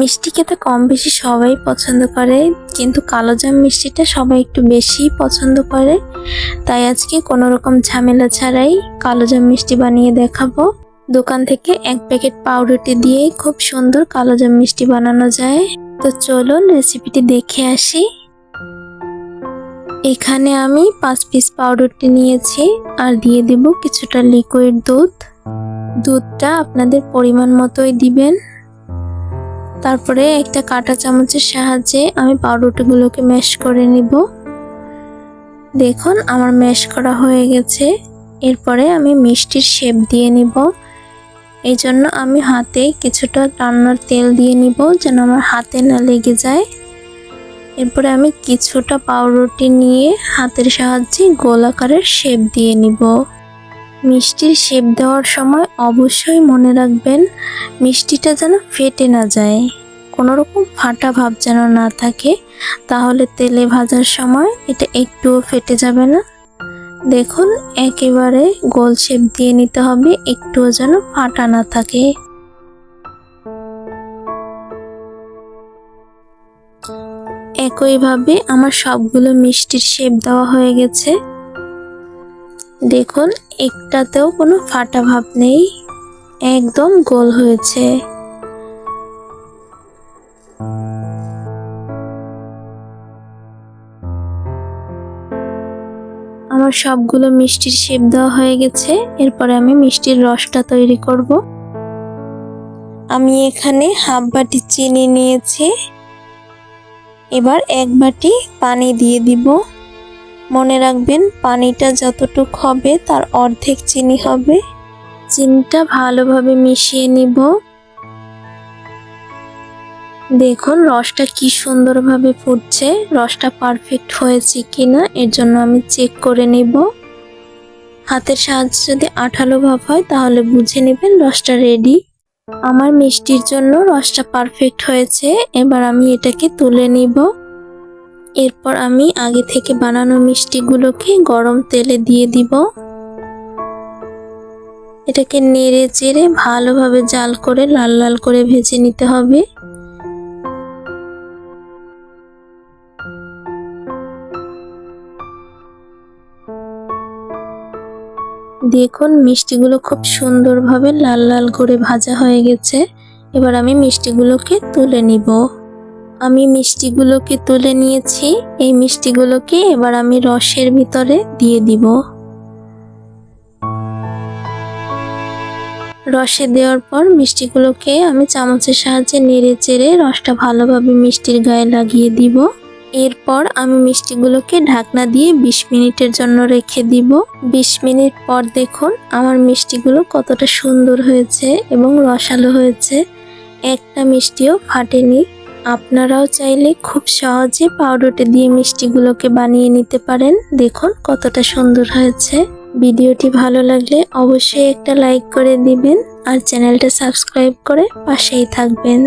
মিষ্টি খেতে কম বেশি সবাই পছন্দ করে, কিন্তু কালোজাম মিষ্টিটা সবাই একটু বেশি পছন্দ করে। তাই আজকে কোনো রকম ঝামেলা ছাড়াই কালোজাম মিষ্টি বানিয়ে দেখাবো। দোকান থেকে এক প্যাকেট পাউরুটি দিয়েই খুব সুন্দর কালোজাম মিষ্টি বানানো যায়। তো চলুন রেসিপিটি দেখে আসি। এখানে আমি পাঁচ পিস পাউরুটি নিয়েছি আর দিয়ে দিব কিছুটা লিকুইড দুধ। দুধটা আপনাদের পরিমাণ মতোই দিবেন। তারপরে একটা কাঁটা চামচের সাহায্যে আমি পাউরুটিগুলোকে ম্যাশ করে নিব। দেখুন, আমার ম্যাশ করা হয়ে গেছে। এরপরে আমি মিষ্টির শেপ দিয়ে নিব। এই জন্য আমি হাতে কিছুটা রান্নার তেল দিয়ে নিব যেন আমার হাতে না লেগে যায়। এরপরে আমি কিছুটা পাউরুটি নিয়ে হাতের সাহায্যে গোল আকারের শেপ দিয়ে নিব। মিষ্টির শেপ দেওয়ার সময় অবশ্যই মনে রাখবেন মিষ্টিটা যেন ফেটে না যায়। কোনো রকম ফাটা ভাব যেন না থাকে, তাহলে তেলে ভাজার সময় এটা একটুও ফেটে যাবে না। দেখুন, একেবারে গোল শেপ দিয়ে নিতে হবে, একটুও যেন ফাটা না থাকে। একইভাবে আমার সবগুলো মিষ্টির শেপ দেওয়া হয়ে গেছে। দেখুন, একটাতেও কোনো ফাটা ভাব নেই। একদম গোল হয়েছে। আমার সবগুলো মিষ্টির শেপ দেওয়া হয়ে গেছে। এরপরে আমি মিষ্টির রসটা তৈরি করব। আমি এখানে হাফ বাটি চিনি নিয়েছি। এবার এক বাটি পানি দিয়ে দিব। মনে রাখবেন, পানিটা যতটুক হবে তার অর্ধেক চিনি হবে। চিনিটা ভালোভাবে মিশিয়ে নিব। দেখুন, রসটা কি সুন্দরভাবে ফুটছে। রসটা পারফেক্ট হয়েছে কিনা, এর জন্য আমি চেক করে নিব। হাতের সাহায্যে যদি আঠালো ভাব হয়, তাহলে বুঝে নেবেন রসটা রেডি আমার মিষ্টির জন্য রসটা পারফেক্ট হয়েছে। এবার আমি এটাকে তুলে নিব। এরপর আমি আগে থেকে বানানো মিষ্টিগুলোকে গরম তেলে দিয়ে দিব। এটাকে নেড়ে চেড়ে ভালোভাবে জাল করে লাল লাল করে ভেজে নিতে হবে। দেখুন, মিষ্টিগুলো খুব সুন্দরভাবে লাল লাল করে ভাজা হয়ে গেছে। এবার আমি মিষ্টিগুলোকে তুলে নিব। আমি মিষ্টিগুলোকে তুলে নিয়েছি। এই মিষ্টিগুলোকে এবার আমি রসের ভিতরে দিয়ে দিব। রসে দেওয়ার পর মিষ্টিগুলোকে আমি চামচের সাহায্যে নেড়ে চেড়ে রসটা ভালোভাবে মিষ্টির গায়ে লাগিয়ে দিব। এরপর আমি মিষ্টিগুলোকে ঢাকনা দিয়ে ২০ মিনিটের জন্য রেখে দিব। ২০ মিনিট পর দেখুন আমার মিষ্টিগুলো কতটা সুন্দর হয়েছে এবং রসালো হয়েছে। একটা মিষ্টিও ফাটেনি। আপনারাও চাইলে খুব সহজে পাউরুটি দিয়ে মিষ্টিগুলোকে বানিয়ে নিতে পারেন। দেখুন কতটা সুন্দর হয়েছে। ভিডিওটি ভালো লাগলে অবশ্যই একটা লাইক করে দিবেন আর চ্যানেলটা সাবস্ক্রাইব করে পাশেই থাকবেন।